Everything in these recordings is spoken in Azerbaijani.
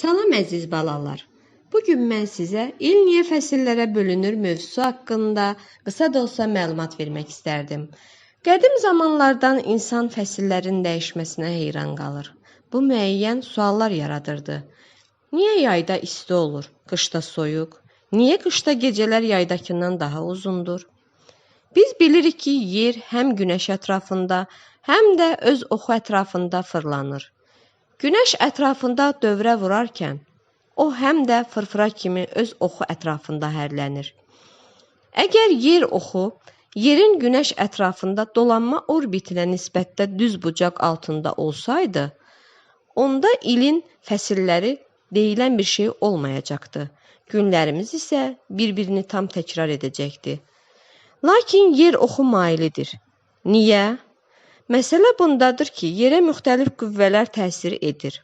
Salam əziz balalar. Bu gün mən sizə il niyə fəsillərə bölünür mövzusu haqqında qısa da olsa məlumat vermək istərdim. Qədim zamanlardan insan fəsillərin dəyişməsinə heyran qalır. Bu müəyyən suallar yaradırdı. Niyə yayda isti olur, qışda soyuq? Niyə qışda gecələr yaydakından daha uzundur? Biz bilirik ki, yer həm günəş ətrafında, həm də öz oxu ətrafında fırlanır. Günəş ətrafında dövrə vurarkən, o həm də fırfıra kimi öz oxu ətrafında hərlənir. Əgər yer oxu yerin günəş ətrafında dolanma orbitinə nisbətdə düz bucaq altında olsaydı, onda ilin fəsilləri deyilən bir şey olmayacaqdı. Günlərimiz isə bir-birini tam təkrar edəcəkdi. Lakin yer oxu mailidir. Niyə? Məsələ bundadır ki, yerə müxtəlif qüvvələr təsir edir.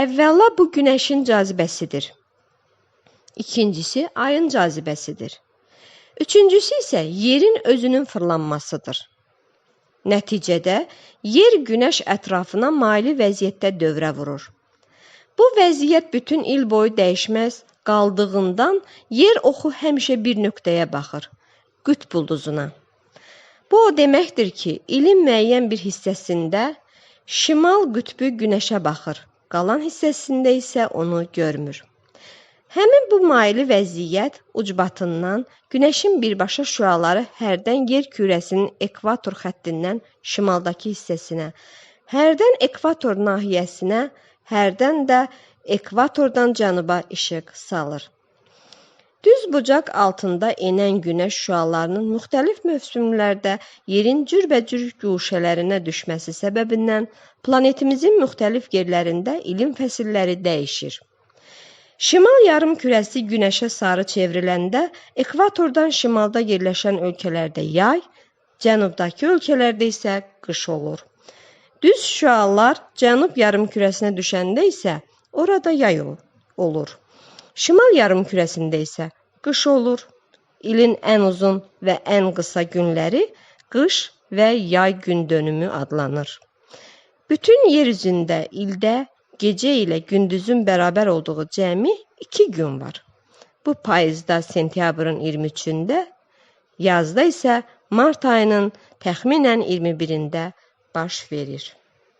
Əvvəla bu günəşin cazibəsidir. İkincisi ayın cazibəsidir. Üçüncüsü isə yerin özünün fırlanmasıdır. Nəticədə yer günəş ətrafına maili vəziyyətdə dövrə vurur. Bu vəziyyət bütün il boyu dəyişməz qaldığından yer oxu həmişə bir nöqtəyə baxır. Qütb ulduzuna. Bu o deməkdir ki, ilin müəyyən bir hissəsində şimal qütbü günəşə baxır, qalan hissəsində isə onu görmür. Həmin bu maili vəziyyət ucbatından günəşin birbaşa şüaları hərdən yer kürəsinin ekvator xəttindən şimaldakı hissəsinə, hərdən ekvator nahiyəsinə, hərdən də ekvatordan cənuba işıq salır. Düz bucaq altında enən günəş şüalarının müxtəlif mövsümlərdə yerin cürbəcür guşələrinə düşməsi səbəbindən planetimizin müxtəlif yerlərində ilin fəsilləri dəyişir. Şimal yarımkürəsi günəşə sarı çevriləndə ekvatordan şimalda yerləşən ölkələrdə yay, cənubdakı ölkələrdə isə qış olur. Düz şüalar cənub yarımkürəsinə düşəndə isə orada yay olur. Şimal yarımkürəsində isə qış olur. İlin ən uzun və ən qısa günləri qış və yay gündönümü adlanır. Bütün yer üzündə ildə gecə ilə gündüzün bərabər olduğu cəmi 2 gün var. Bu payızda sentyabrın 23-də, yazda isə mart ayının təxminən 21-də baş verir.